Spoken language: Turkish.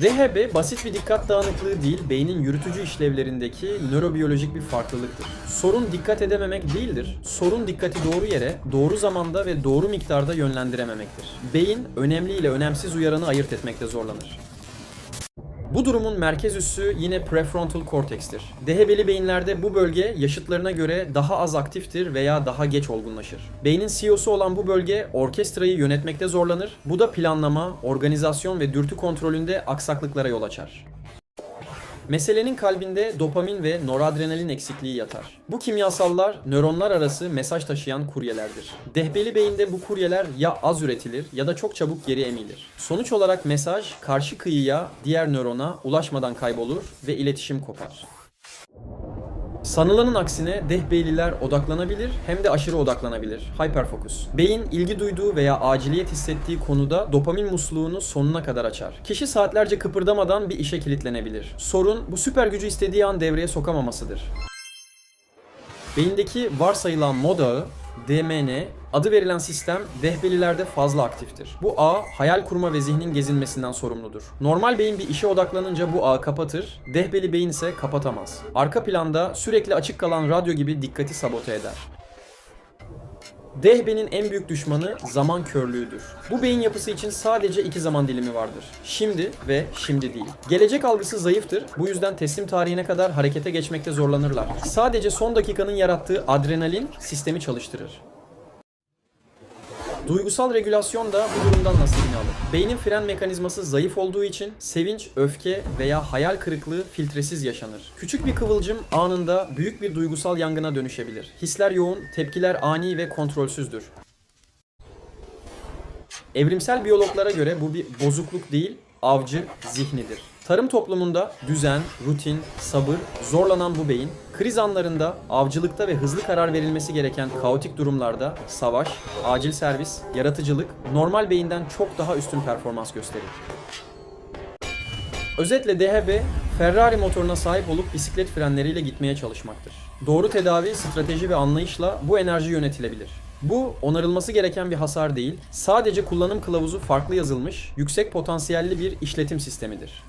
DHB basit bir dikkat dağınıklığı değil, beynin yürütücü işlevlerindeki nörobiyolojik bir farklılıktır. Sorun dikkat edememek değildir. Sorun dikkati doğru yere, doğru zamanda ve doğru miktarda yönlendirememektir. Beyin önemli ile önemsiz uyaranı ayırt etmekte zorlanır. Bu durumun merkez üssü yine prefrontal kortekstir. DHB'li beyinlerde bu bölge yaşıtlarına göre daha az aktiftir veya daha geç olgunlaşır. Beynin CEO'su olan bu bölge orkestrayı yönetmekte zorlanır. Bu da planlama, organizasyon ve dürtü kontrolünde aksaklıklara yol açar. Meselenin kalbinde dopamin ve noradrenalin eksikliği yatar. Bu kimyasallar nöronlar arası mesaj taşıyan kuryelerdir. Dehbeli beyinde bu kuryeler ya az üretilir ya da çok çabuk geri emilir. Sonuç olarak mesaj karşı kıyıya, diğer nörona ulaşmadan kaybolur ve iletişim kopar. Sanılanın aksine dehbeyliler odaklanabilir hem de aşırı odaklanabilir. Hyperfokus. Beyin ilgi duyduğu veya aciliyet hissettiği konuda dopamin musluğunu sonuna kadar açar. Kişi saatlerce kıpırdamadan bir işe kilitlenebilir. Sorun bu süper gücü istediği an devreye sokamamasıdır. Beyindeki varsayılan mod ağı, DMN, adı verilen sistem dehbelilerde fazla aktiftir. Bu ağ hayal kurma ve zihnin gezinmesinden sorumludur. Normal beyin bir işe odaklanınca bu ağı kapatır, dehbeli beyin ise kapatamaz. Arka planda sürekli açık kalan radyo gibi dikkati sabote eder. Dehbe'nin en büyük düşmanı zaman körlüğüdür. Bu beyin yapısı için sadece iki zaman dilimi vardır. Şimdi ve şimdi değil. Gelecek algısı zayıftır. Bu yüzden teslim tarihine kadar harekete geçmekte zorlanırlar. Sadece son dakikanın yarattığı adrenalin sistemi çalıştırır. Duygusal regülasyon da bu durumdan nasibini alır. Beynin fren mekanizması zayıf olduğu için sevinç, öfke veya hayal kırıklığı filtresiz yaşanır. Küçük bir kıvılcım anında büyük bir duygusal yangına dönüşebilir. Hisler yoğun, tepkiler ani ve kontrolsüzdür. Evrimsel biyologlara göre bu bir bozukluk değil, avcı zihnidir. Tarım toplumunda düzen, rutin, sabır, zorlanan bu beyin, kriz anlarında, avcılıkta ve hızlı karar verilmesi gereken kaotik durumlarda savaş, acil servis, yaratıcılık normal beyinden çok daha üstün performans gösterir. Özetle DHB, Ferrari motoruna sahip olup bisiklet frenleriyle gitmeye çalışmaktır. Doğru tedavi, strateji ve anlayışla bu enerji yönetilebilir. Bu onarılması gereken bir hasar değil, sadece kullanım kılavuzu farklı yazılmış, yüksek potansiyelli bir işletim sistemidir.